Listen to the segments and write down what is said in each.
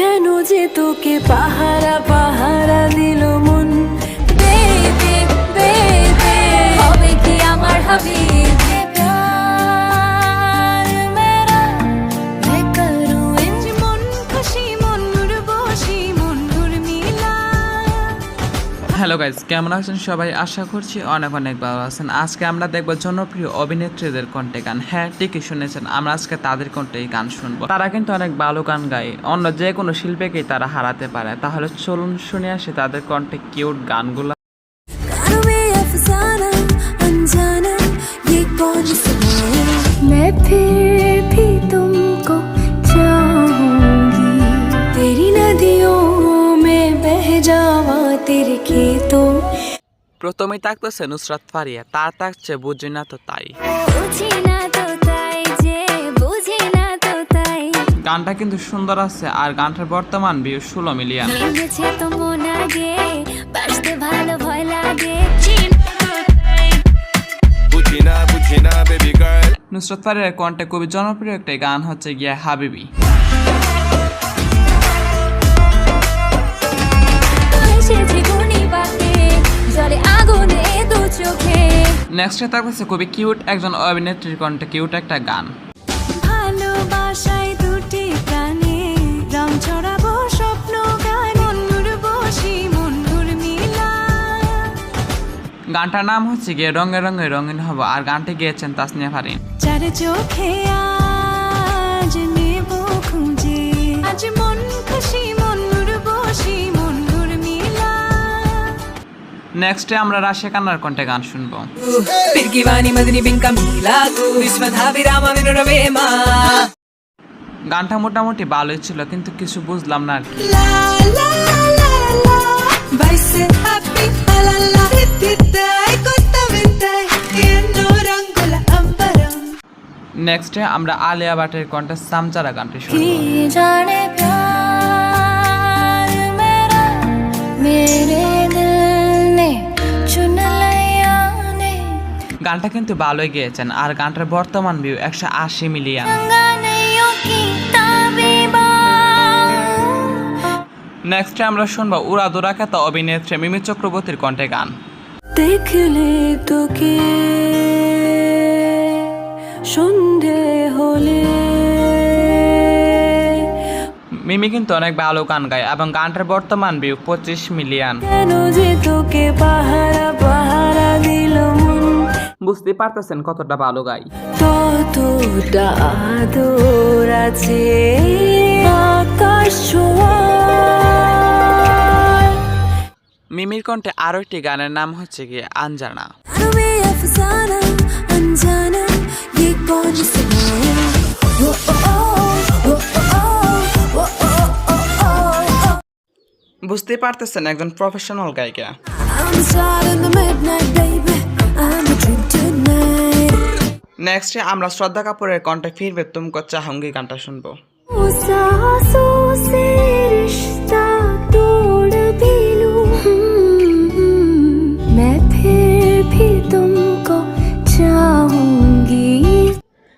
কেন যে তোকে পাহারা পাহারা দিল হ্যালো গাইজ কেমন আছেন সবাই? আশা করছি অনেক অনেক ভালো আছেন। আজকে আমরা দেখব জনপ্রিয় অভিনেত্রীদের কণ্ঠে গান। হ্যাঁ ঠিকই শুনেছেন, আমরা আজকে তাদের কণ্ঠেই গান শুনব। তারা কিন্তু অনেক ভালো গান গায়। অন্য যে কোনো শিল্পীকেই তারা হারাতে পারে। তাহলে চলুন শুনে আসে তাদের কণ্ঠে কিউট গানগুলো। खेतों প্রথমেই থাকতেছে নুসরাত ফারিয়া তার থাকছে বুঝি না তো তাই। তো তো গানটা কিন্তু সুন্দর আছে আর গানটার বর্তমান ভিউ ষোলো মিলিয়ন তো মন. নুসরাত ফারিয়ার কণ্ঠে খুবই জনপ্রিয় একটি গান হচ্ছে গিয়া হাবিবি। নেক্সটে থাকতেছে খুবই কিউট একজন অভিনেত্রীর কণ্ঠে কিউট একটা গান। ভালোবাসায় দুটি প্রাণে রং ছড়াবো স্বপ্ন গান। মনুর বসি মনুর মিলা। গানটার নাম হচ্ছে গিয়ে রঙে রঙে রঙিন হব আর গানটি গিয়েছেন তাসনিয়া ফারিন। চার চোখে আজ নেব খুঁজে। আজ মন খুশি মনুর বসি নেক্সটে আমরা রাশিয়া কান্নার কণ্ঠে গান শুনব। গানটা মোটামুটি ভালোই ছিল কিন্তু কিছু বুঝলাম না আর কি। নেক্সটে আমরা আলিয়া ভাটের কণ্ঠে সামচারা গানটি শুনব। গানটা কিন্তু ভালোই গিয়েছেন। আর গানটার বর্তমান ভিউ একশো আশি মিলিয়ন। নেক্সটে আমরা শুনব উড়াদুরা খ্যাত অভিনেত্রী মিমি চক্রবর্তীর কণ্ঠে গান। দেখলে তোকে সন্ধে হলে। মিমি কিন্তু অনেক ভালো গান গায় এবং গানটার বর্তমান ভিউ পঁচিশ মিলিয়ন। কেন যে তোকে পাহারা পাহারা দিল বুঝতে পারতেছেন কতটা ভালো গাই মিমির কণ্ঠে আরও একটি গানের নাম হচ্ছে কি আঞ্জানা বুঝতে পারতেছেন একজন প্রফেশনাল গায়িকা নেক্সটে আমরা শ্রদ্ধা কাপুরের কণ্ঠে ফিরবে তুমকো চাহঙ্গি গানটা শুনব।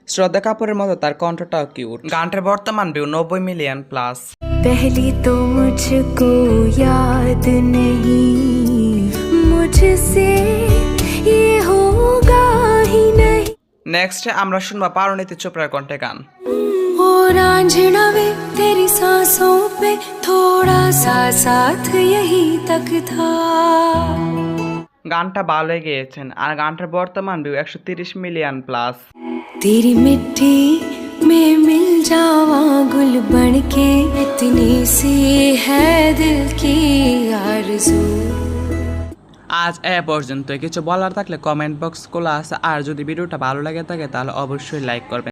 শ্রদ্ধা কাপুরের মতো তার কণ্ঠটাও কিউট গানটার বর্তমান ভিউ নব্বই মিলিয়ন প্লাস পহলি তো মুঝকো ইয়াদ নেই মুঝসে নেক্সটে আমরা শুনবো পারণীতি চোপড়ার কণ্ঠে গান और आंझना वे तेरी सांसों पे थोड़ा सा साथ यही तक था গানটা ভালোই গেয়েছেন আর গানটার বর্তমান ভিউ একশো তিরিশ মিলিয়ন প্লাস तेरी मिट्टी में मिल जावा गुल बन के इतनी सी है दिल की आरज़ू আজ এ পর্যন্ত কিছু বলার থাকলে কমেন্ট বক্স খোলা আছে। আর যদি ভিডিওটা ভালো লাগে থাকে, তাহলে অবশ্যই লাইক করবেন।